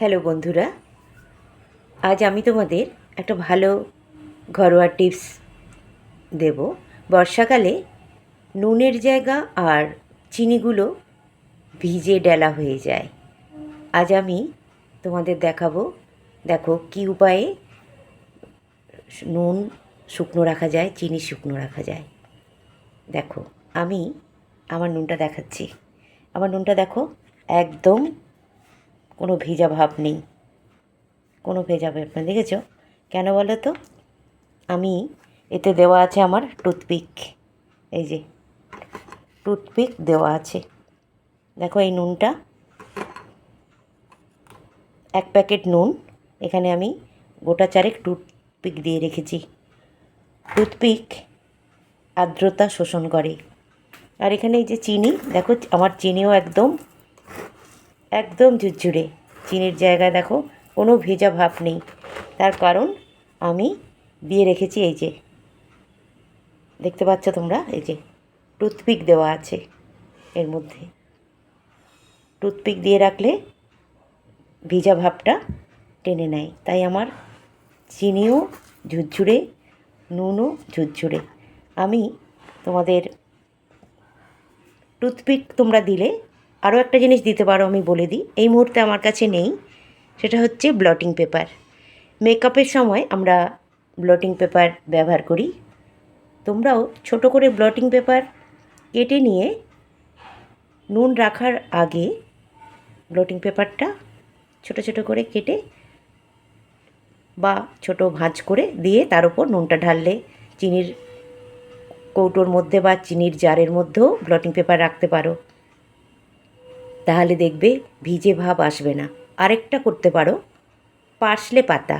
Hello বন্ধুরা, আজ আমি তোমাদের একটা ভালো ঘরোয়া টিপস দেব। বর্ষাকালে নুনের জায়গা আর চিনিগুলো ভিজে ডেলা হয়ে যায়। আজ আমি তোমাদের দেখাবো, দেখো কী উপায়ে নুন শুকনো রাখা যায়, চিনি শুকনো রাখা যায়। দেখো, আমি আমার নুনটা দেখাচ্ছি। আমার নুনটা দেখো, একদম কোনো ভেজা ভাব নেই। কোনো ভেজা ভাব নেই। দেখেছ? কেন বলো তো? আমি, এতে দেওয়া আছে আমার টুথপিক। এই যে, টুথপিক দেওয়া আছে। দেখো এই নুনটা। এক প্যাকেট নুন। এখানে আমি গোটা চারেক টুথপিক দিয়ে রেখেছি। টুথপিক আর্দ্রতা শোষণ করে। আর এখানে এই যে চিনি, দেখো, আমার চিনিও একদম একদম ঝুরঝুরে। চিনির জায়গায় দেখো, কোনো ভেজা ভাব নেই। তার কারণ, আমি দিয়ে রেখেছি এই যে। দেখতে পাচ্ছ তোমরা? এই যে, টুথপিক দেওয়া আছে এর মধ্যে। টুথপিক দিয়ে রাখলে ভিজা ভাবটা টেনে নেয়। তাই আমার চিনিও ঝুরঝুরে, নুনও ঝুরঝুরে। আমি তোমাদের টুথপিক তোমরা দিলে আরও একটা জিনিস দিতে পারো আমি বলে দিই। এই মুহূর্তে আমার কাছে নেই, সেটা হচ্ছে ব্লটিং পেপার মেকআপের সময় আমরা ব্লটিং পেপার ব্যবহার করি। তোমরাও ছোট করে ব্লটিং পেপার কেটে নিয়ে নুন রাখার আগে ব্লটিং পেপারটা ছোট ছোট করে কেটে বা ছোট ভাঁজ করে দিয়ে তার উপর নুনটা ঢাললে চিনির কৌটোর মধ্যে বা চিনির জারের মধ্যেও ব্লটিং পেপার রাখতে পারো। তাহলে দেখবে ভিজে ভাব আসবে না। আরেকটা করতে পারো। পার্সলে পাতা।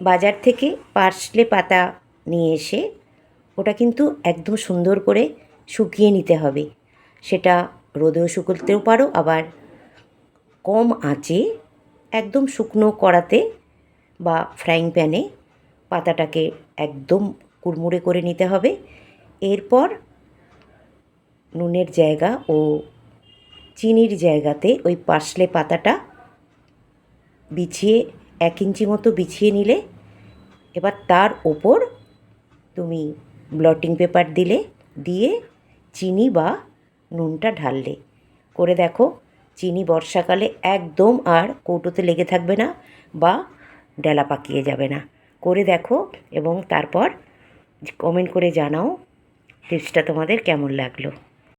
বাজার থেকে পার্সলে পাতা নিয়ে এসে ওটা কিন্তু একদম সুন্দর করে শুকিয়ে নিতে হবে। সেটা রোদেও শুকোতেও পারো, আবার কম আঁচে একদম শুকনো কড়াতে বা ফ্রাইং প্যানে পাতাটাকে একদম কুড়মুড়ে করে নিতে হবে। এরপর নুনের জায়গা ও চিনির জায়গাতে ওই পার্সলে পাতাটা বিছিয়ে, এক ইঞ্চি মতো বিছিয়ে নিলে এবার তার ওপর তুমি ব্লটিং পেপার দিলে, দিয়ে চিনি বা নুনটা ঢাললে। করে দেখো, চিনি বর্ষাকালে একদম আর কৌটোতে লেগে থাকবে না বা ডেলা পাকিয়ে যাবে না। করে দেখো এবং তারপর কমেন্ট করে জানাও। টিপসটা তোমাদের কেমন লাগল?